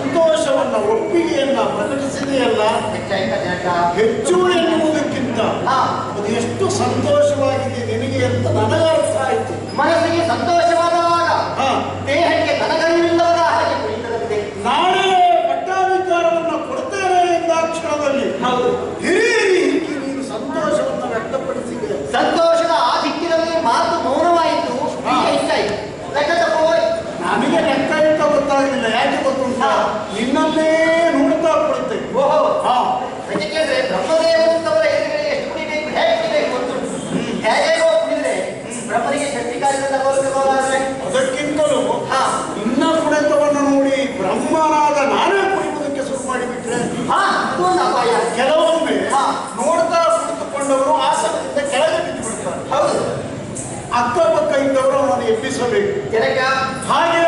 ಸಂತೋಷವನ್ನ ಒಪ್ಪಿಗೆಯನ್ನ ಪ್ರಕಟಿಸಿದೆಯಲ್ಲ ಹೆಚ್ಚು ಎನ್ನುವುದಕ್ಕಿಂತ ಅದು ಎಷ್ಟು ಸಂತೋಷವಾಗಿದೆ ನಿನಗೆ ಅಂತ ನನಗೆ ಅರ್ಥ ಆಯ್ತು. ಮನಸ್ಸಿಗೆ ಸಂತೋಷವಾದಾಗ ದೇಹಕ್ಕೆ ನನಗ ನಿನ್ನಲ್ಲೇ ನೋಡ್ತಾ ಕೊಡುತ್ತೆ ಓಹೋ. ಹಾ. ಅದಕ್ಕೆ ಬ್ರಹ್ಮದೇವಂತವರ ಎದುರುಗಡೆ ಎಷ್ಟು ಕುಡಿಬೇಕು ಹೇಗೆ ಕುಡಿಬೇಕು ಗೊತ್ತುಂಟು ಹೇಗೇಗೋ ಕುಡಿದ್ರೆ ಬ್ರಹ್ಮನಿಗೆ ಶಕ್ತಿ ಕಾರ್ಯದಿಂದ ಬದುಕಬಹುದಾದ್ರೆ ಅದಕ್ಕಿಂತಲೂ ಹಾ. ನಿನ್ನ ಕುಡಿತವನ್ನು ನೋಡಿ ಬ್ರಹ್ಮನಾದ ನಾನೇ ಕುಡಿಯುವುದಕ್ಕೆ ಶುರು ಮಾಡಿಬಿಟ್ರೆ ಹಾ ಒಂದು ಅಪಾಯ. ಹಾ. ನೋಡ್ತಾ ಕುಳಿತುಕೊಂಡವರು ಆಸಕ್ತಿಯಿಂದ ಕೆಳಗೆ ಬಿಟ್ಟು ಬಿಡ್ತಾರೆ ಹೌದು. ಅಕ್ಕಪಕ್ಕ ಇದ್ದವರು ಅವನನ್ನು ಎಬ್ಬಿಸಬೇಕು. ಹಾಗೆ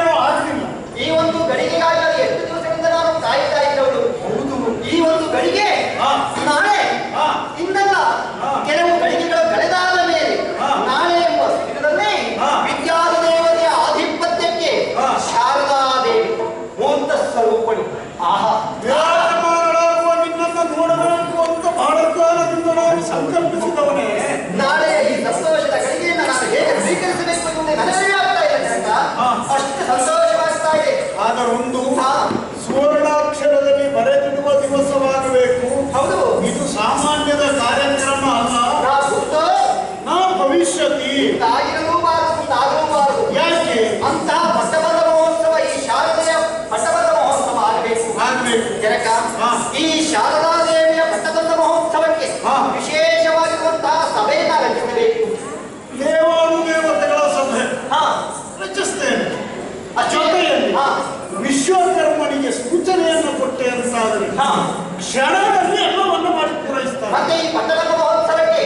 ಶಾರದಾದೇವಿಯ ಪಟ್ಟದಂತ ಮಹೋತ್ಸವಕ್ಕೆ ವಿಶೇಷವಾಗಿರುವಂತಹ ಸಭೆಯನ್ನ ರಚಿಸಬೇಕು ದೇವಾನುದೇವತೆಗಳ ಸಭೆ. ರಚಿಸ್ತೇನೆ. ಜೊತೆಯಲ್ಲಿ ವಿಶ್ವಕರ್ಮನಿಗೆ ಸೂಚನೆಯನ್ನು ಕೊಟ್ಟೆ ಅಂತಾದ್ರೆ ಕ್ಷಣದಲ್ಲಿ ಎಲ್ಲವನ್ನು ಮಾಡಿ ಪೂರೈಸ್ತಾರೆ. ಮತ್ತೆ ಈ ಪಟ್ಟದಂತ ಮಹೋತ್ಸವಕ್ಕೆ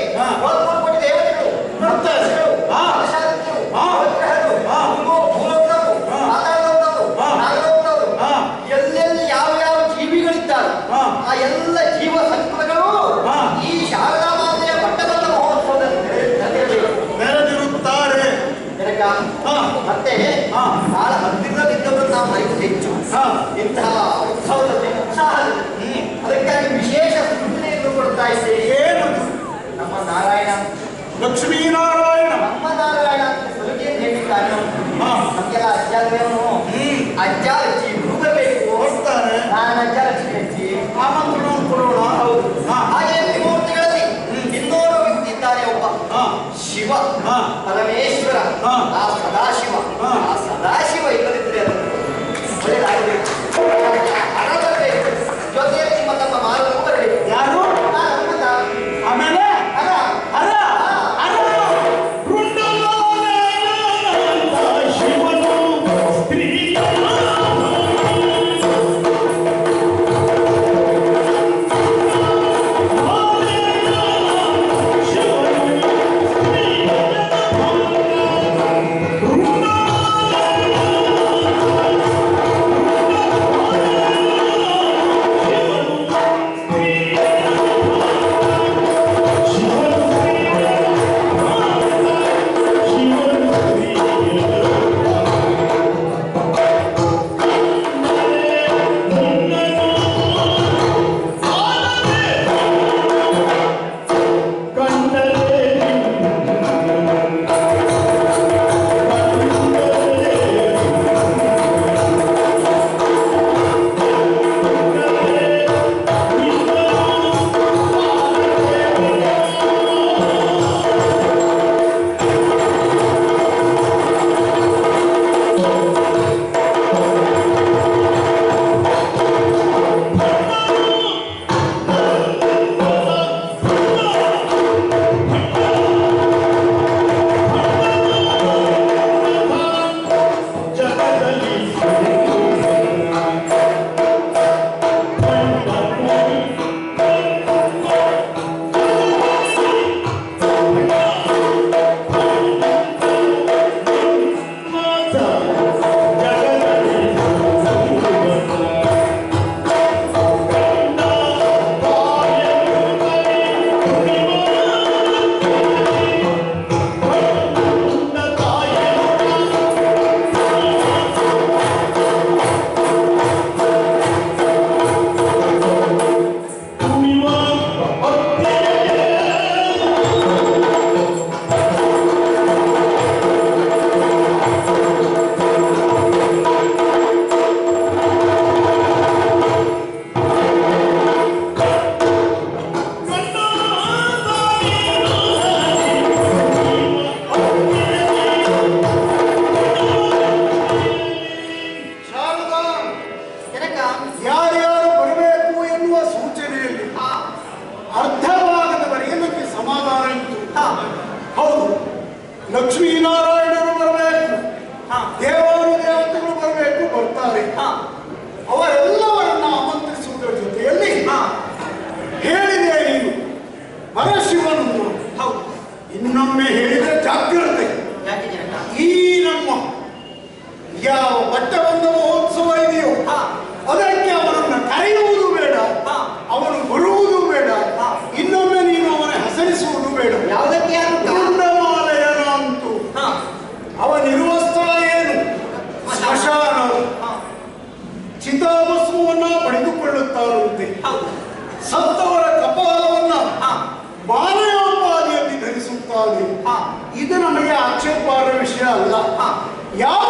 నారాయణ. లక్ష్మీనారాయణ. అమ్మ నారాయణ సూర్యం చేసి కార్యం అధ్యాత్మము అధ్యాత్మ ಯಾರ್ಯಾರು ಬರಬೇಕು ಎನ್ನುವ ಸೂಚನೆಯಲ್ಲಿ ಅರ್ಥವಾಗದವರಿಗೆ ನಮಗೆ ಸಮಾಧಾನ ಇತ್ತು ಹೌದು. ಲಕ್ಷ್ಮೀನಾರಾಯಣರು ಬರಬೇಕು ದೇವಾನು ದೇವತೆಗಳು ಬರಬೇಕು ಬರ್ತಾರೆ. ಅವರೆಲ್ಲವರನ್ನ ಆಮಂತ್ರಿಸುವುದರ ಜೊತೆಯಲ್ಲಿ ಹೇಳಿದೆ ನೀನು. ಹೌದು. ಇನ್ನೊಮ್ಮೆ ಹೇಳಿದರೆ ಜಾಗ್ರತೆ. ಈ ನಮ್ಮ ಯಾವ ಬಟ್ಟೆ ಬಂದವರು ಆಕ್ಷೇಪಾರ್ಹ ವಿಷಯ ಅಲ್ಲ ಯಾವ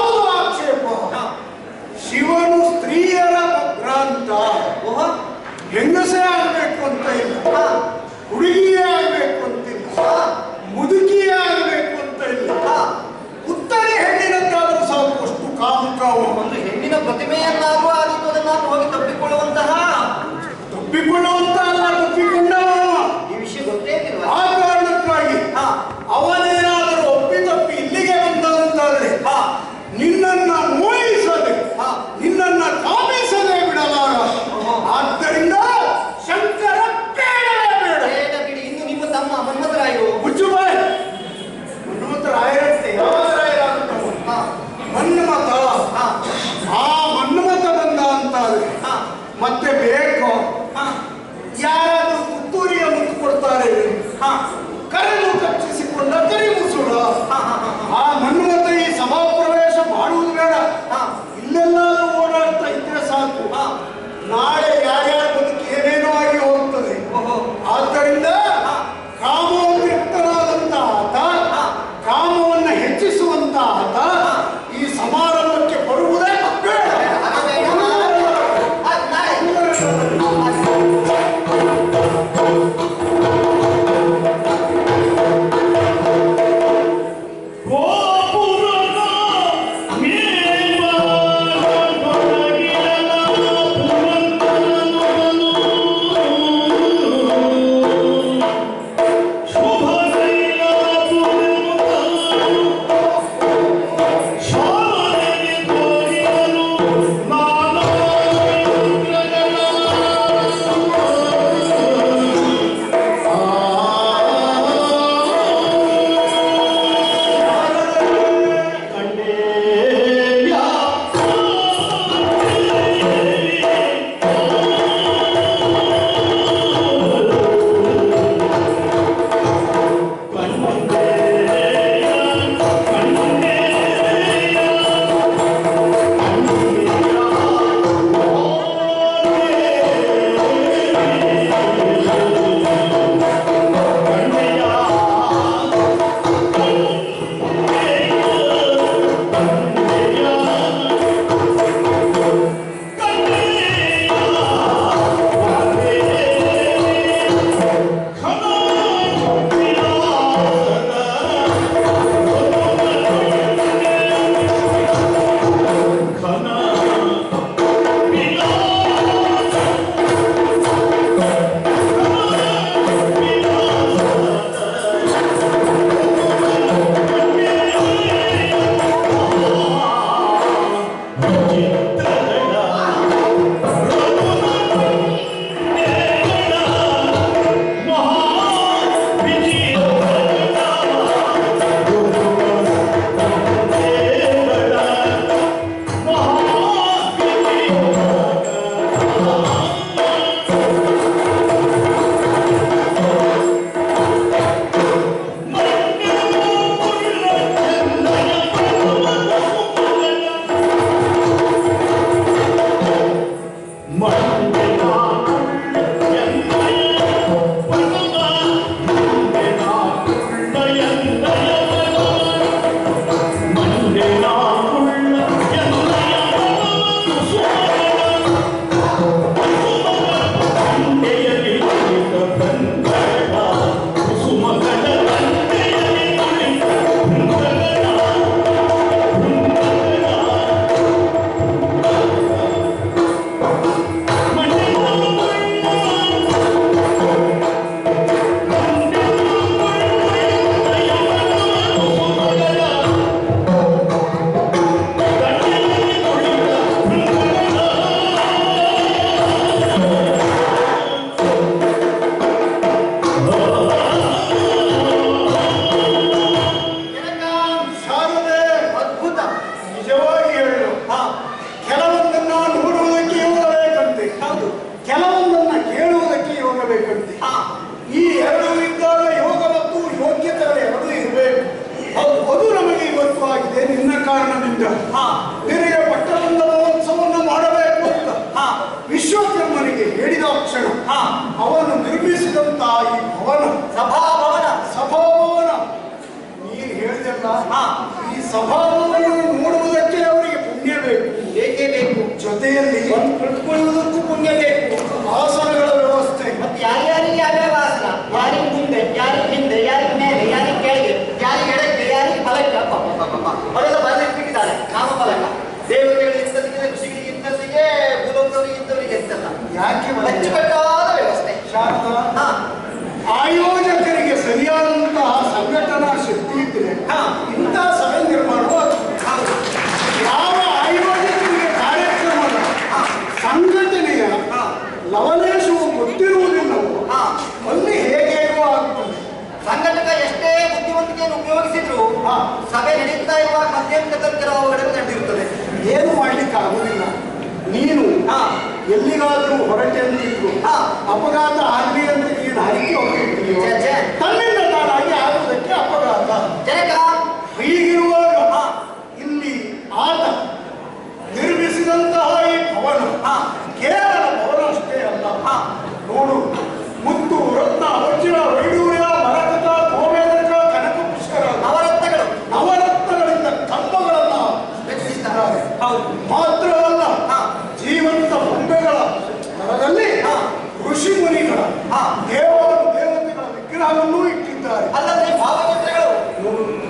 ಚಿತ್ರವನ್ನು ಇಟ್ಟಿದ್ದಾರೆ. ಅಲ್ಲದೆ ಭಾವಚಿತ್ರಗಳು.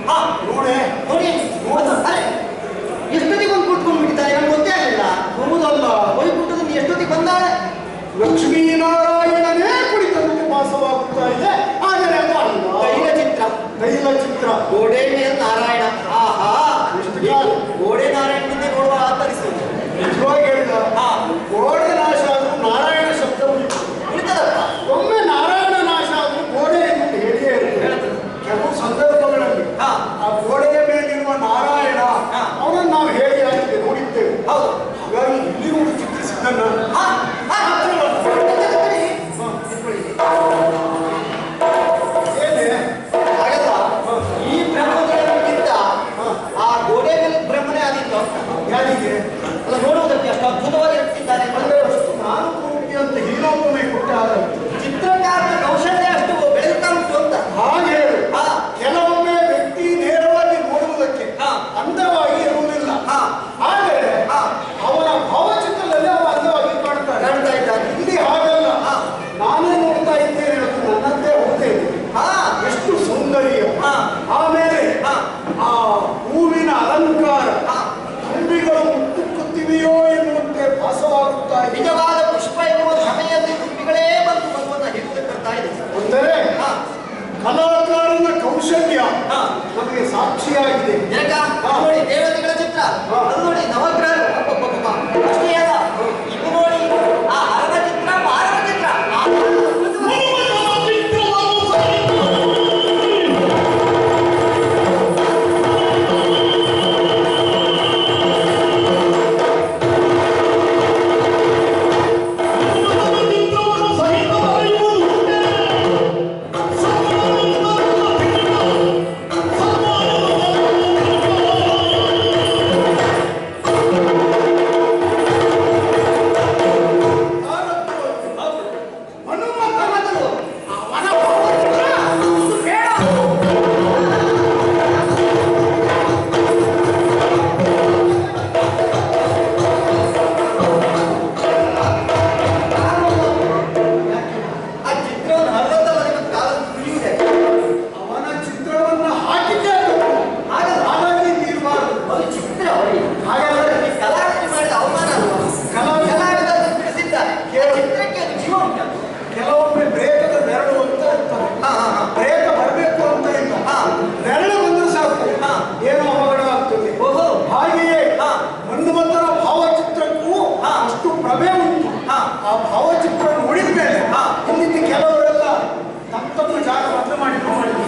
ಹಾ ಎಷ್ಟೊತ್ತಿಗೆ ಬಂದು ಕೂತ್ಕೊಂಡು ಬಿಟ್ಟಿದ್ದಾರೆ? ನಮ್ಗೆ ಗೊತ್ತೇ ಆಗಲಿಲ್ಲ ಹೌದಲ್ಲ ವೈಕುಂಠದಲ್ಲಿ ಎಷ್ಟೊತ್ತಿಗೆ ಬಂದಾಳೆ? ಲಕ್ಷ್ಮೀನಾರಾಯಣನೇ ಕುಳಿತಂತೆ ವಾಸವಾಗುತ್ತಾ ಇದೆ. ಆದರೆ ತೈಲ ಚಿತ್ರ. ತೈಲ ಚಿತ್ರ. ಗೋಡೆ ಮೇಲೆ ನಾರಾಯಣ. ಆಹಾ. ಗೋಡೆ ನಾರಾಯಣದಿಂದ ನೋಡುವ ಆತರಿಸು ನಿಜವಾಗಿ ಹೇಳಿದ? ಹಾ. ಗೋಡೆ ನಾಶ करना।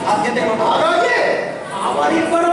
আজকে দেখো আবার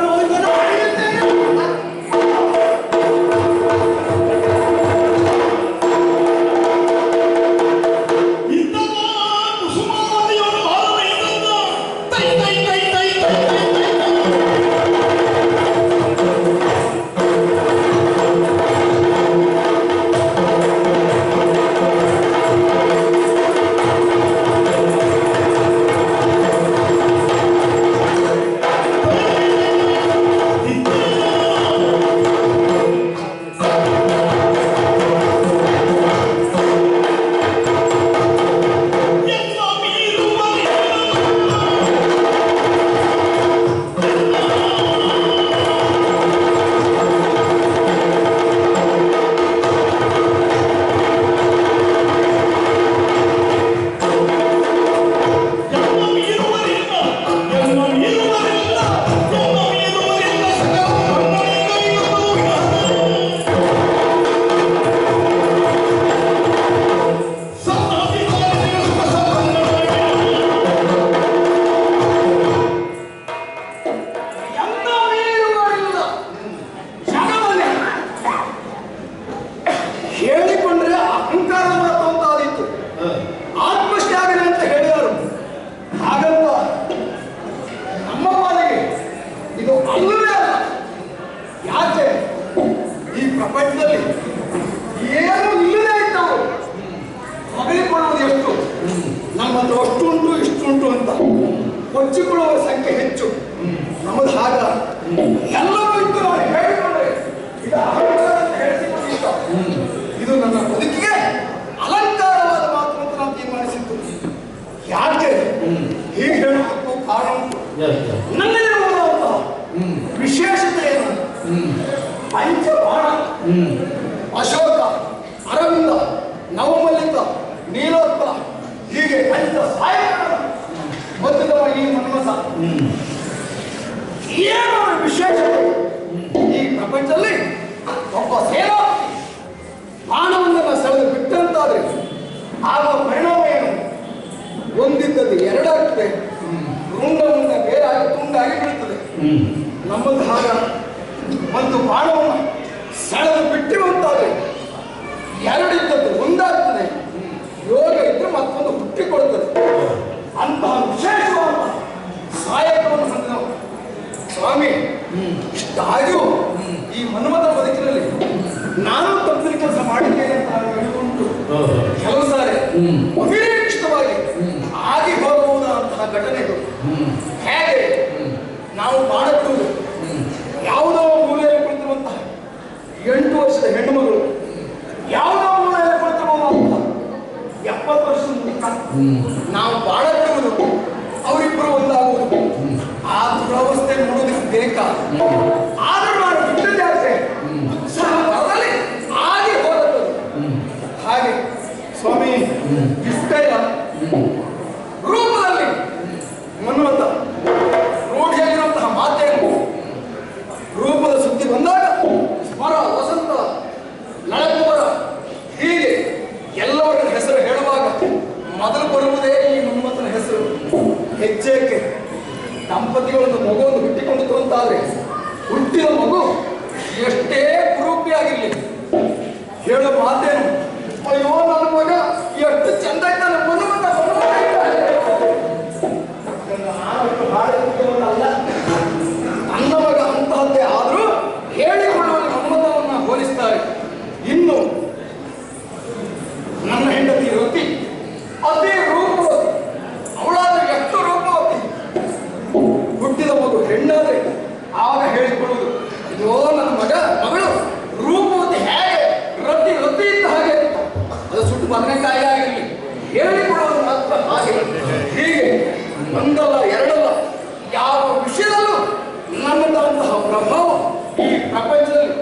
ಪಟ್ಟದಲ್ಲಿ ಏನು ಇಲ್ಲದೆ ಇದ್ದವು. ಮಗಳಿಕೊಳ್ಳೋದು ಎಷ್ಟು? ನಮ್ಮದು ಅಷ್ಟುಂಟು ಇಷ್ಟುಂಟು ಅಂತ. ಕೊಚ್ಚಿಕೊಳ್ಳುವ ಸಂಖ್ಯೆ ಹೆಚ್ಚು. ನಮ್ಮದು ಹಾಗ ಎಲ್ಲರೂ ಇತ್ತು ನಾವು ಹೇಳಿಕೊಂಡ್ರೆ ಇದು ಹೇಳಿಸಿಕೊಂಡಿಷ್ಟ ಇದು ನನ್ನ ಬದುಕಿಗೆ ಅಲಂಕಾರವಾದ ಮಾತು ಅಂತ ನಾನು ತೀರ್ಮಾನಿಸಿದ್ದು. ಯಾಕೆ? ಹೀಗೆ ಹೇಳಬೇಕು ಕಾರಣ ನನ್ನ ವಿಶೇಷತೆ ಏನು? ಪಂಚ ಅಶೋಕ, ಅರವಿಂದ, ನವಮಲ್ಲಿಕ ನೀಲೋತ್ಪಲ ಹೀಗೆ ಅಂತ ಸಹಾಯ ಗೊತ್ತಿದ್ದವ ಈ ಮನಸ ಏನು ವಿಶೇಷ ಈ ಪ್ರಪಂಚದಲ್ಲಿ ಒಬ್ಬ ಸೇನಾ ಮಾನವನನ್ನ ಸೆಳೆದು ಬಿಟ್ಟಂತಾದ್ರೆ ಆಗ ಪರಿಣಾಮ ಏನು ಹೊಂದಿದ್ದದ್ದು ಎರಡಾಗ್ತದೆ. ಮುಂದೆ ಬೇರೆ ತುಂಡಾಗಿ ಬೀಳ್ತದೆ. I mean, you stay up. ಒಂದಲ್ಲ ಎರಡಲ್ಲ ಯಾವ ವಿಷಯದಲ್ಲೂ ನನ್ನದಾದಂತಹ ಬ್ರಹ್ಮವು ಈ ಪ್ರಪಂಚದಲ್ಲಿ